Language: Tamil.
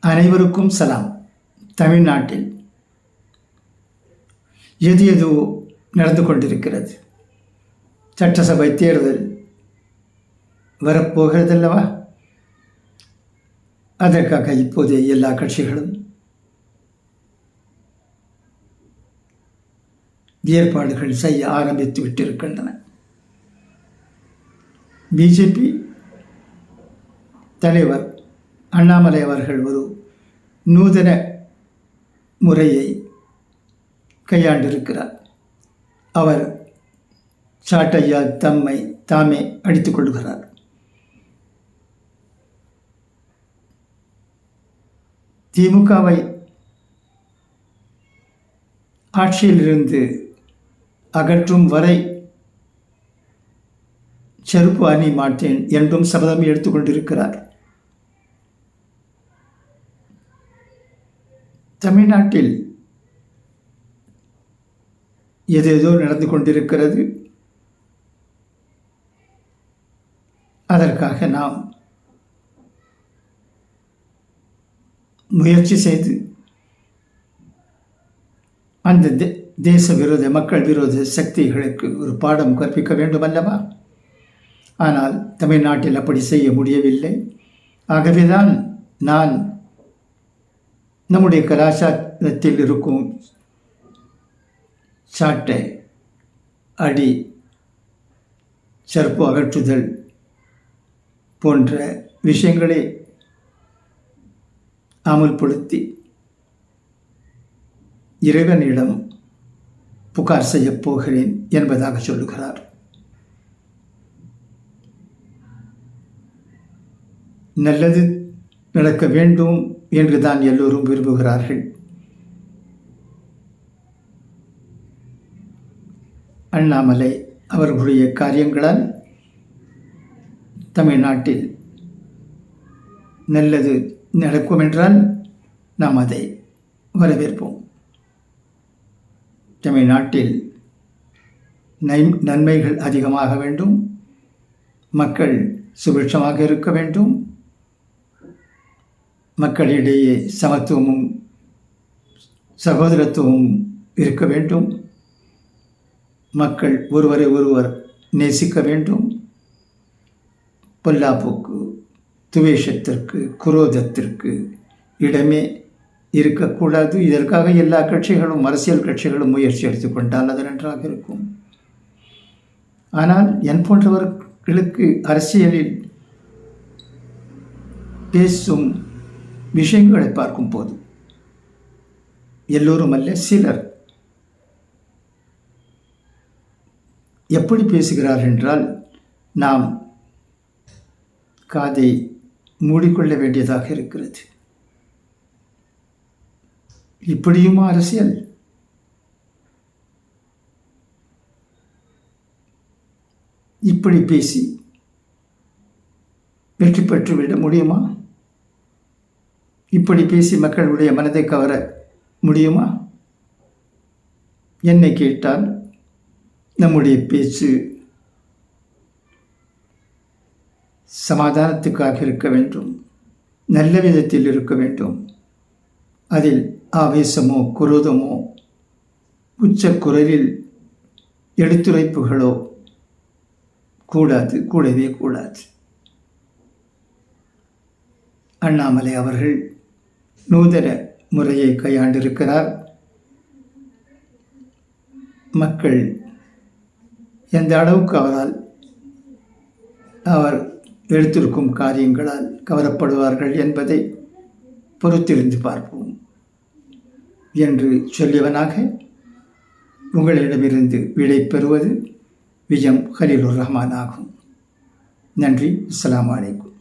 அனைவருக்கும் சலாம். தமிழ்நாட்டில் எது எது நடந்து கொண்டிருக்கிறது? சட்டசபை தேர்தல் வரப்போகிறதல்லவா? அதற்காக இப்போது எல்லா கட்சிகளும் ஏற்பாடுகள் செய்ய ஆரம்பித்து விட்டிருக்கின்றன. பிஜேபி தலைவர் அண்ணாமலை அவர்கள் ஒரு நூதன முறையை கையாண்டிருக்கிறார். அவர் சாட்டையா தம்மை தாமே அடித்துக் கொள்கிறார். திமுகவை ஆட்சியிலிருந்து அகற்றும் வரை செருப்பு அணி மாட்டேன் என்றும் சபதம் எடுத்துக்கொண்டிருக்கிறார் தமிழ்நாட்டில் எதேதோ நடந்து கொண்டிருக்கிறது. அதற்காக நாம் முயற்சி செய்து அந்த தே- தேச விரோத மக்கள் விரோத சக்திகளுக்கு ஒரு பாடம் கற்பிக்க வேண்டும் அல்லவா? ஆனால் தமிழ்நாட்டில் அப்படி செய்ய முடியவில்லை. ஆகவேதான் நான் நம்முடைய கலாச்சாரத்தில் இருக்கும் சாட்டை அடி செருப்பு அகற்றுதல் போன்ற விஷயங்களை அமல்படுத்தி இறைவனிடம் புகார் செய்யப் போகிறேன் என்பதாக சொல்லுகிறார். நல்லது நடக்க வேண்டும் என்று தான் எல்லோரும் விரும்புகிறார்கள். அண்ணாமலை அவர்களுடைய காரியங்களால் தமிழ்நாட்டில் நல்லது நடக்கும் என்றால் நாம் அதை வரவேற்போம். தமிழ்நாட்டில் நன்மைகள் அதிகமாக வேண்டும். மக்கள் சுபிட்சமாக இருக்க வேண்டும். மக்களிடையே சமத்துவமும் சகோதரத்துவமும் இருக்க வேண்டும். மக்கள் ஒருவரை ஒருவர் நேசிக்க வேண்டும். பொல்லாப்புக்கு துவேஷத்திற்கு குரோதத்திற்கு இடமே இருக்கக்கூடாது. இதற்காக எல்லா கட்சிகளும் அரசியல் கட்சிகளும் முயற்சி எடுத்துக்கொண்டால் அது நன்றாக இருக்கும். ஆனால் என் போன்றவர்களுக்கு அரசியலில் பேசும் விஷயங்களை பார்க்கும் போது எல்லோரும் அல்ல சிலர் எப்படி பேசுகிறார் என்றால் நாம் காதை மூடிக்கொள்ள வேண்டியதாக இருக்கிறது. இப்படியுமா அரசியல்? இப்படி பேசி வெற்றி பெற்றுவிட முடியுமா? இப்படி பேசி மக்களுடைய மனதை கவர முடியுமா? என்னை கேட்டால் நம்முடைய பேச்சு சமாதானத்துக்காக இருக்க வேண்டும். நல்ல விதத்தில் இருக்க வேண்டும். அதில் ஆவேசமோ குரோதமோ உச்ச குரலில் எடுத்துரைப்புகளோ கூடாது கூடவே கூடாது. அண்ணாமலை அவர்கள் நூதன முறையை கையாண்டிருக்கிறார். மக்கள் எந்த அளவுக்கு அவரால் அவர் எடுத்திருக்கும் காரியங்களால் கவரப்படுவார்கள் என்பதை பொறுத்திருந்து பார்ப்போம். என்று சொல்லியவனாக உங்களிடமிருந்து விடை பெறுவது விஜம் ஹலீலுர் ரஹ்மான் ஆகும். நன்றி. அஸ்லாம் அலைக்கும்.